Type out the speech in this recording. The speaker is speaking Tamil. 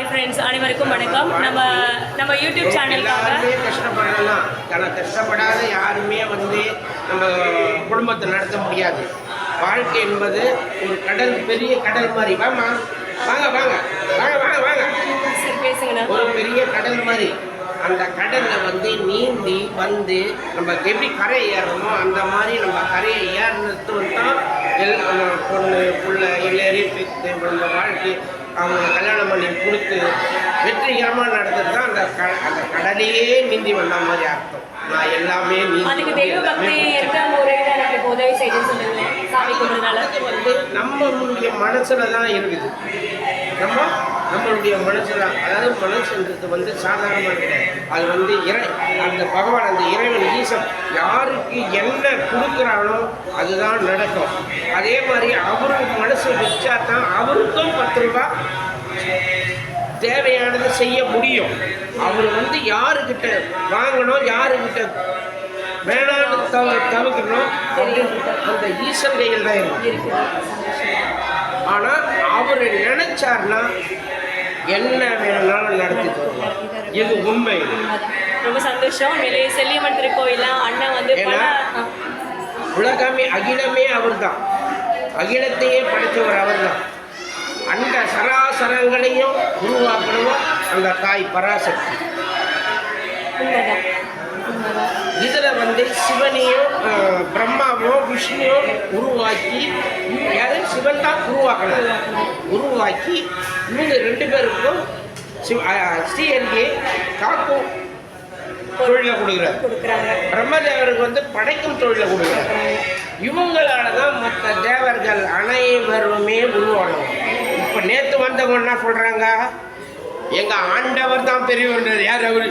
ஹாய் ஃப்ரெண்ட்ஸ் அனைவருக்கும் வணக்கம். நம்ம நம்ம யூடியூப் சேனலுக்காக கஷ்டப்படலாம் ஆனால் கஷ்டப்படாத யாருமே வந்து நம்ம குடும்பத்தை நடத்த முடியாது. வாழ்க்கை என்பது ஒரு கடல் பெரிய கடல் மாதிரி. வாமா வாங்க வாங்க. வாங்க வாங்க வாங்க. பேசுங்கண்ணா. ஒரு பெரிய கடல் மாதிரி. அந்த கடலில் வந்து நீந்தி வந்து நம்ம எப்படி கரை ஏறணுமோ அந்த மாதிரி நம்ம கரையை ஏறினது தான் எல் நம்ம பொண்ணு புள்ள எல்லாரையும் நம்ம வாழ்க்கை அவங்க கல்யாணம் பண்ணி கொடுத்து வெற்றிகரமாக நடந்தது தான் அந்த க அந்த கடலையே நீந்தி வந்த மாதிரி அர்த்தம். நான் எல்லாமே நீந்தி வந்து நம்மளுடைய மனசுல தான் இருக்குது. நம்ம நம்மளுடைய மனசுல அதாவது மனசுன்றது வந்து சாதாரணமாக கிடையாது. அது வந்து இறை அந்த பகவான் அந்த இறைவன் ஈசன் யாருக்கு என்ன கொடுக்குறானோ அதுதான் நடக்கும். அதே மாதிரி அவருக்கு மனசு வச்சா தான் அவருக்கும் பத்து ரூபா தேவையானதை செய்ய முடியும். அவர் வந்து யாருக்கிட்ட வாங்கணும் யாருக்கிட்ட வேணான்னு தவ தவிர்க்கணும் அந்த ஈசன் கையில் தான் இருக்கும் ஆனால் அவர் நினைச்சார்னா என்ன வேணாலும் நடத்தி தருவார் இது உண்மை. ரொம்ப சந்தோஷம். உண்மையிலேயே செல்லியம்மன் திருக்கோயிலாம் அண்ணன் வந்து பல உலகமே அகிலமே அவர்தான். அகிலத்தையே படைத்தவர் அவர்தான். அந்த சராசரங்களையும் உருவாக்கணும்? அந்த தாய் பராசக்தி. இதில் வந்து சிவனையும் அஹ், பிரம்மாவும் விஷ்ணுவும் உருவாக்கி யாரு? சிவன் தான் உருவாக்கணும். உருவாக்கி இவங்க ரெண்டு பேருக்கும் சிவ ஸ்ரீஹரியை காக்கும் தொழிலை கொடுக்குறாரு. கொடுக்குறாங்க. பிரம்மதேவருக்கு வந்து படைக்கும் தொழிலை கொடுக்குறாரு. இவங்களால தான் மற்ற தேவர்கள் அனைவருமே உருவானவங்க இப்போ நேற்று வந்தவங்க என்ன சொல்கிறாங்க எங்கள் ஆண்டவர் தான் பெரியவர் யார் அவரு?